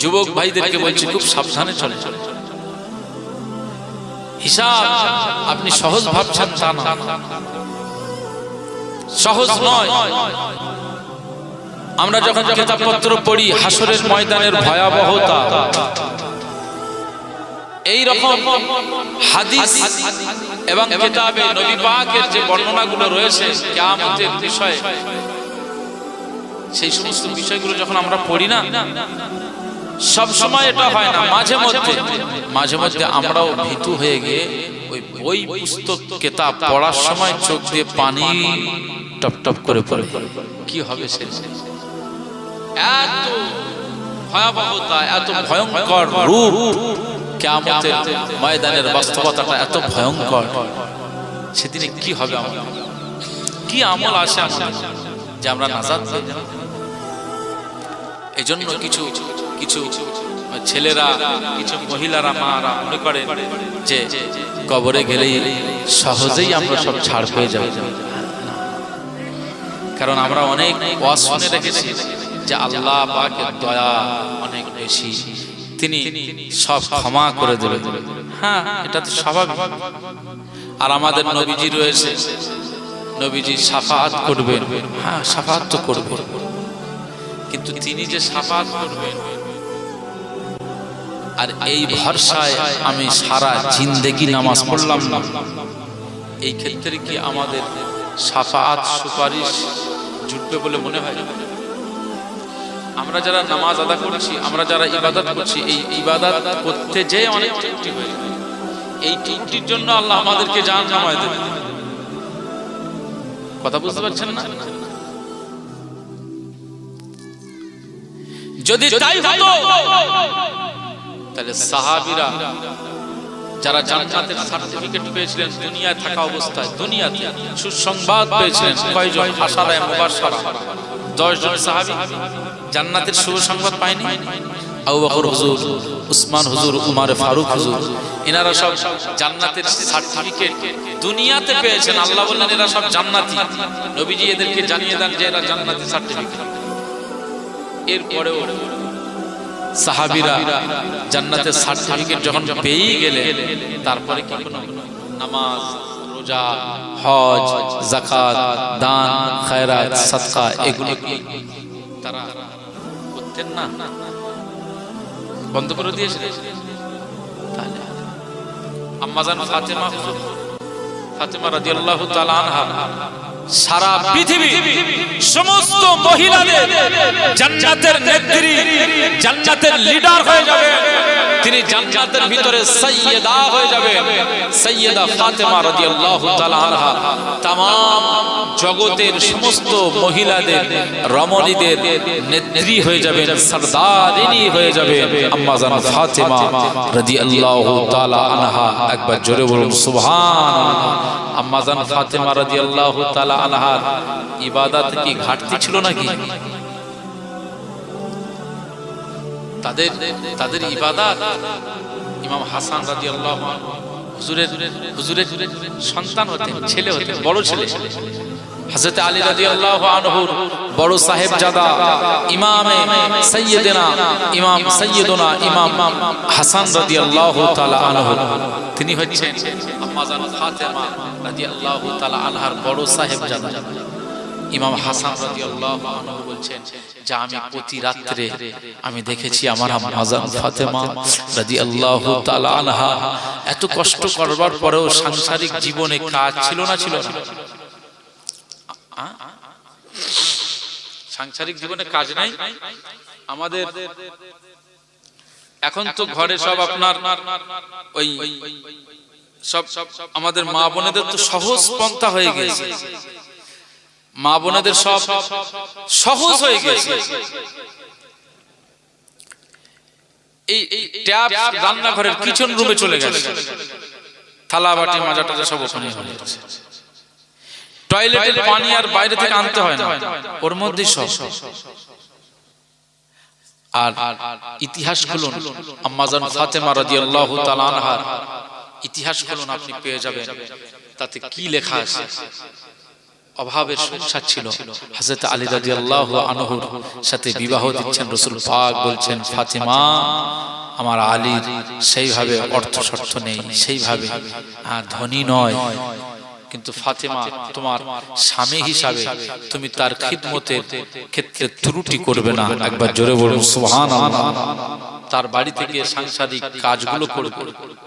যুবক ভাইদেরকে বলছি, খুব সাবধানে চলে চলে হিসাব আপনি সহজ ভাবছেন তা না। সহজ নয়। আমরা যখন কিতাবপত্র পড়ি, হাসরের ময়দানের ভয়াবহতা। এই রকম হাদিস এবং কিতাবে নবী পাকের যে বর্ণনাগুলো রয়েছে, কিয়ামতের বিষয়ে, সেই সমস্ত বিষয়গুলো যখন আমরা পড়ি না সব সময় এটা হয় না মাঝে মধ্যে। মাঝে মধ্যে আমরাও ভীতু হয়ে গিয়ে ওই বই পুস্তক কিতাব পড়ার সময় চোখ দিয়ে পানি টপ টপ করে পড়ে। কি হবে সে? এত ভয়াবহতা এত ভয়ঙ্কর রূপ কেমতের ময়দানের বাস্তবতাটা এত ভয়ঙ্কর। সেদিনে কি হবে আমাদের কি আমল আসে আমাদের? যে আমরা নাজাদ এই জন্য কিছু কিছু ছেলেরা, কিছু মহিলারা মারা মনে করে যে কবরে গেলেই সহজেই আমরা সব ছাড় পেয়ে যাব। কারণ আমরা অনেক ওয়াজ শুনে রেখেছি যে আল্লাহ পাকের দয়া অনেক বেশি। তিনি সব ক্ষমা করে দেবেন। হ্যাঁ এটা তো স্বাভাবিক। আর আমাদের নবীজি রয়েছে। নবীজি সাফাত করবেন। হ্যাঁ সাফাত তো করবেন। কিন্তু তিনি যে সাফাত করবেন আর এই ভরসায় আমি সারা জিন্দেগি নামাজ পড়লাম না। এই ক্ষেত্রে কি আমাদের সাফাত সুপারিশ জুটবে বলে মনে হয়? আমরা যারা নামাজ আদা করছি, আমরা যারা ইবাদত করছি, এই ইবাদত করতে যে অনেক ত্রুটি হয়ে এই ত্রুটির জন্য আল্লাহ আমাদেরকে জান নামায় দেবে কথা বুঝতে পারছেন না? যদি তাই হতো তাহলে সাহাবীরা যারা জান্নাতের সার্টিফিকেট পেয়েছিলেন, দুনিয়ায় থাকা অবস্থায়, দুনিয়াতে সুসংবাদ পেয়েছিলেন কয়জন? আশারায় মুবাশশারা। 10 জন সাহাবী জান্নাতের শুভ সংবাদ পায়নি? আবু বকর হুজুর, উসমান হুজুর, উমার ফারুক হুজুর, এনারা সব জান্নাতের সার্টিফিকেট দুনিয়াতে পেয়েছেন। আল্লাহ বললেন, এরা সব জান্নাতি। নবীজি এদেরকে জানিয়ে দেন যে এরা জান্নাতের সার্টিফিকেট এরপরেও সাহাবিরা জান্নাতের সার্টিফিকেট যখন পেয়ে গেলে তারপরে কি কোনো নামাজ রোজা হজ জাকাত দান খায়রাত সাদকা এগুলো কি তারা করতেন না? বন্ধ করে দিয়েছে? তাহলে আম্মাজান ফাতেমা ফাতেমা রাদিয়াল্লাহু তাআলা আনহা সারা পৃথিবী সমস্ত মহিলাদের জান্নাতের নেত্রী জান্নাতের লিডার হয়ে যাবে তিনি জান্নাতের ভিতরে সাইয়েদা হয়ে যাবে সাইয়েদা ফাতেমা রাদিয়াল্লাহু তাআলা আনহা तमाम জগতের সমস্ত মহিলাদের রমণীদের নেত্রী হয়ে যাবেন সরদারিনী হয়ে যাবে আম্মা জান ফাতেমা রাদিয়াল্লাহু তাআলা আনহা একবার জোরে বলুন সুবহানাল্লাহ আম্মা জান ফাতেমা রাদিয়াল্লাহু তাআলা আনহার ইবাদত কি ঘাটতি ছিল নাকি তাদের তাদের ইবাদত। ইমাম হাসান রাদিয়াল্লাহু আনহু হুজুরের হুজুরের সন্তান হতেন, ছেলে হতেন, বড় ছেলে। বড় সাহেব জাদা ইমামে ইমাম ইমাম হাসান আনহু। তিনি হচ্ছেন আনহার বড় সাহেব জাদা ইমাম হাসান রাদিয়াল্লাহু আনহু বলছেন যে আমি প্রতি রাত্রে আমি দেখেছি আমার আম্মাজান ফাতেমা রাদিয়াল্লাহু তাআলা আনহা এত কষ্ট করবার পরেও সাংসারিক জীবনে কাজ ছিল না ছিল না সাংসারিক জীবনে কাজ নাই আমাদের এখন তো ঘরে সব আপনার ওই সব আমাদের মা বোনেদের তো সহজ পন্থা হয়ে গেছে মা বোনেদের সব সহজ হয়ে গেছে এই এই ট্যাপ রান্নাঘরের কিচেন রুমে চলে গেছে। থালা বাটি মাজা টাজা সব ওখানে হয়ে গেছে। টয়লেটের পানি আর বাইরে থেকে আনতে হয় না। ওর মধ্যে সব। আর ইতিহাস খুলুন আম্মাজান ফাতেমা রাদিয়াল্লাহু তাআলা আনহার ইতিহাস খুলুন আপনি পেয়ে যাবেন। তাতে কি লেখা আছে? অভাবের সংসার ছিল। হাজরত আলী রাজি আল্লাহ আনহুর সাথে বিবাহ দিচ্ছেন রসুল পাক, বলছেন, ফাতিমা, আমার আলীর সেইভাবে অর্থ শর্ত নেই, সেইভাবে ধনী নয়। কিন্তু ফাতেমা, তোমার স্বামী হিসাবে তুমি তার খিদমতের ক্ষেত্রে ত্রুটি করবে না। একবার জোরে বলুন সুবহান তার বাড়ি থেকে সাংসারিক কাজগুলো করবে।